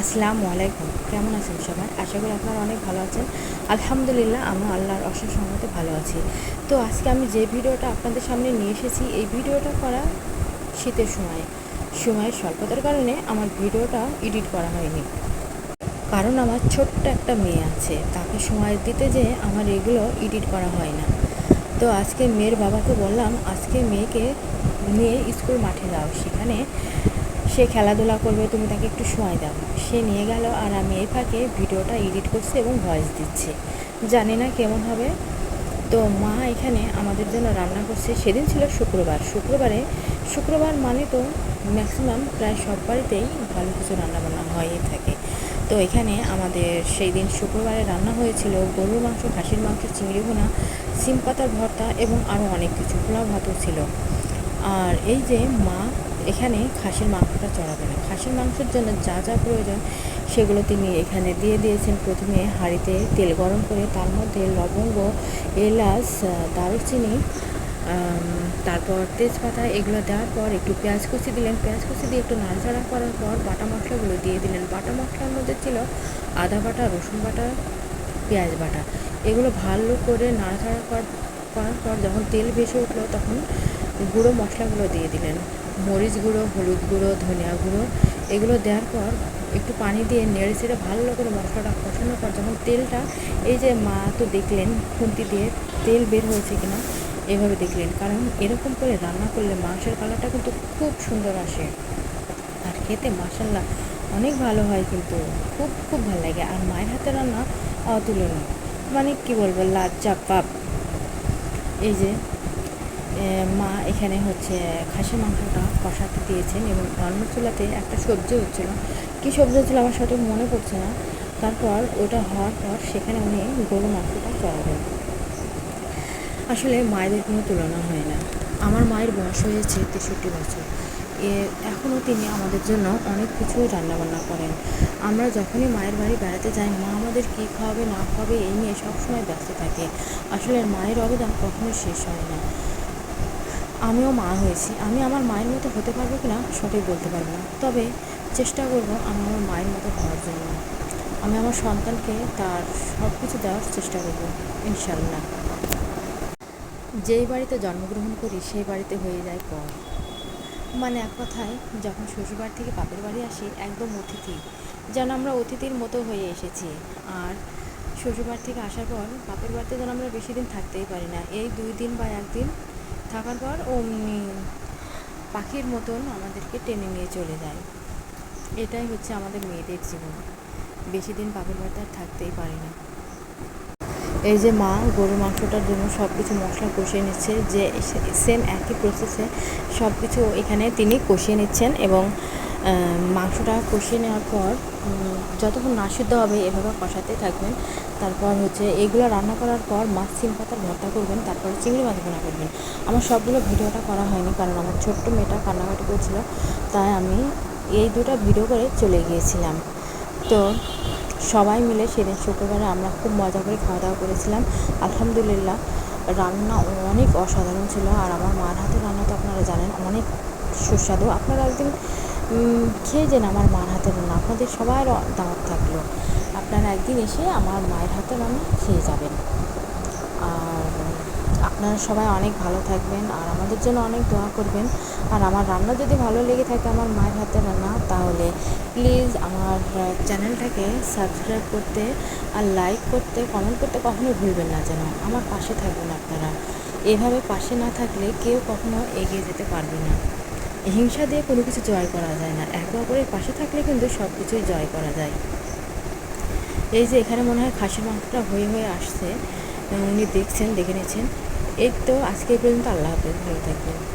আসসালামু আলাইকুম। কেমন আছেন সবাই? আশা করি আপনারা অনেক ভালো আছেন। আলহামদুলিল্লাহ আমি আল্লাহর অশেষ সহমতে ভালো আছি। তো আজকে আমি যে ভিডিওটা আপনাদের সামনে নিয়ে এসেছি, এই ভিডিওটা করা শীতের সময়। সময়ের স্বল্পতার কারণে আমার ভিডিওটা এডিট করা হয়নি। কারণ আমার ছোট্ট একটা মেয়ে আছে। তাকে সময় দিতে যেয়ে আমার এগুলো এডিট করা হয় না। তো আজকে মেয়ের বাবাকে বললাম, আজকে মেয়েকে নিয়ে স্কুল মাঠে যাও। সেখানে সে খেলাধুলা করবে, তুমি তাকে একটু সময় দাও। সে নিয়ে গেল আর আমি এই ফাঁকে ভিডিওটা এডিট করছি এবং ভয়েস দিচ্ছি। জানি না কেমন হবে। তো মা এখানে আমাদের জন্য রান্না করছে। সেদিন ছিল শুক্রবার। শুক্রবারে, শুক্রবার মানে তো ম্যাক্সিমাম প্রায় সব বাড়িতেই ভালো কিছু রান্নাবান্না হয়েই থাকে। তো এখানে আমাদের সেই দিন শুক্রবারে রান্না হয়েছিল গরুর মাংস, খাসির মাংস, চিংড়ি ভুনা, সিম পাতার ভর্তা এবং আরও অনেক কিছু। পোলাও ভাতও ছিল। আর এই যে মা এখানে খাসির মাংসটা চড়াবে না। খাসির মাংসের জন্য যা যা প্রয়োজন, সেগুলো তিনি এখানে দিয়ে দিয়েছেন। প্রথমে হাঁড়িতে তেল গরম করে, তার মধ্যে লবঙ্গ, এলাচ দারুচিনি তারপর তেজপাতা এগুলো দেওয়ার পর একটু পেঁয়াজ কুচি দিলেন। পেঁয়াজ কুচি দিয়ে একটু নাড়াচাড়া করার পর বাটা মশলাগুলো দিয়ে দিলেন। বাটা মশলার মধ্যে ছিল আদা বাটা, রসুন বাটা, পেঁয়াজ বাটা। এগুলো ভালো করে নাড়াচাড়া কর- করার পর যখন তেল ভেসে উঠল তখন গুঁড়ো মশলাগুলো দিয়ে দিলেন। মরিচ গুঁড়ো, হলুদ গুঁড়ো, ধনিয়া গুঁড়ো এগুলো দেওয়ার পর একটু পানি দিয়ে নেড়ে ছেড়ে ভালো করে মশলাটা কষানোর পর যখন তেলটা, এই যে মা তো দেখলেন খুন্তি দিয়ে তেল বের হয়েছে কিনা, এভাবে দেখলেন। কারণ এরকম করে রান্না করলে মাংসের কালারটা কিন্তু খুব সুন্দর আসে। আর খেতে মাসাল্লাহ অনেক ভালো হয় কিন্তু, খুব খুব ভালো লাগে। আর মায়ের হাতে রান্না অতুলনীয়। মানে কি বলব লাজ্জা পাপ। এই যে মা এখানে হচ্ছে খাসি মাংসটা কষাতে দিয়েছেন এবং অন্য চুলাতে একটা সবজি হচ্ছিল। কী সবজি হচ্ছিল আমার সঠিক মনে পড়ছে না। তারপর ওটা হওয়ার পর সেখানে উনি গরু মাংসটা চড়াবেন আসলে মায়েদের কোনো তুলনা হয় না। আমার মায়ের বয়স হয়েছে তেষট্টি বছর। এ, এখনও তিনি আমাদের জন্য অনেক কিছু রান্নাবান্না করেন। আমরা যখনই মায়ের বাড়ি বেড়াতে যাই, মা আমাদের কী খাওয়াবে, না খাওয়াবে, এই নিয়ে সবসময় ব্যস্ত থাকে। আসলে মায়ের অবদান কখনো শেষ হয় না। আমিও মা হয়েছি। আমি আমার মায়ের মতো হতে পারব কিনা সঠিক বলতে পারব না। তবে চেষ্টা করব আমি আমার মায়ের মতো হওয়ার জন্য। আমি আমার সন্তানকে তার সব কিছু দেওয়ার চেষ্টা করব ইনশাল্লাহ যেই বাড়িতে জন্মগ্রহণ করি, সেই বাড়িতে হয়ে যায় পর মানে এক কথায়, যখন শ্বশুরবাড়ি থেকে বাপের বাড়ি আসি, একদম অতিথি। যেন আমরা অতিথির মতো হয়ে এসেছি। আর শ্বশুরবাড়ি থেকে আসার পর, বাপের বাড়িতে যেন আমরা বেশি দিন থাকতেই পারি না। এই দুই দিন বা একদিন থাকার পর অমনি পাখির মতন আমাদেরকে টেনে নিয়ে চলে যায়। এটাই হচ্ছে আমাদের মেয়েদের জীবন। বেশি দিন বাপের বাড়িতে আর থাকতেই পারে না। এই যে মা গরু মাংসটার জন্য সব কিছু মশলা কষিয়ে নিচ্ছে, যে সেম একই প্রসেসে সব কিছু এখানে তিনি কষিয়ে নিচ্ছেন এবং মাংসটা কষিয়ে নেওয়ার পর যতক্ষণ না সিদ্ধ হবে, এভাবে কষাতে থাকবেন। তারপর হচ্ছে এগুলো রান্না করার পর মাছ সিম পাতার ভর্তা করবেন, তারপরে চিংড়ি মাছ ভুনা করবেন। আমার সবগুলো ভিডিওটা করা হয়নি, কারণ আমার ছোট্ট মেয়েটা কান্নাকাটি করছিল, তাই আমি এই দুটো ভিডিও করে চলে গিয়েছিলাম। তো সবাই মিলে সেদিন শুক্রবারে আমরা খুব মজা করে খাওয়া দাওয়া করেছিলাম। আলহামদুলিল্লাহ, রান্না অনেক অসাধারণ ছিল, আর আমার মার হাতের রান্না তো আপনারা জানেন, অনেক সুস্বাদু। আপনারা একদিন খেয়ে যান আমার মার হাতের রান্না আপনাদের সবার দাওয়াত থাকল। আপনারা একদিন এসে আমার মায়ের হাতের রান্না খেয়ে যাবেন। আর আপনারা সবাই অনেক ভালো থাকবেন, আর আমাদের জন্য অনেক দোয়া করবেন। আর আমার রান্না যদি ভালো লেগে থাকে আমার মায়ের হাতের রান্না, তাহলে প্লিজ আমার চ্যানেলটাকে সাবস্ক্রাইব করতে আর লাইক করতে কমেন্ট করতে কখনোই ভুলবেন না যেন। আমার পাশে থাকবেন আপনারা। এভাবে পাশে না থাকলে কেউ কখনো এগিয়ে যেতে পারবে না। হিংসা দিয়ে কোনো কিছু জয় করা যায় না। একে অপরের পাশে থাকলে কিন্তু সব কিছুই জয় করা যায়। এই যে এখানে মনে হয় খাসির মাংসটা হয়ে হয়ে আসছে। উনি দেখছেন, দেখে নিয়েছেন এই তো আজকে পর্যন্ত আল্লাহ হাফেজ। ভালো থাকবেন।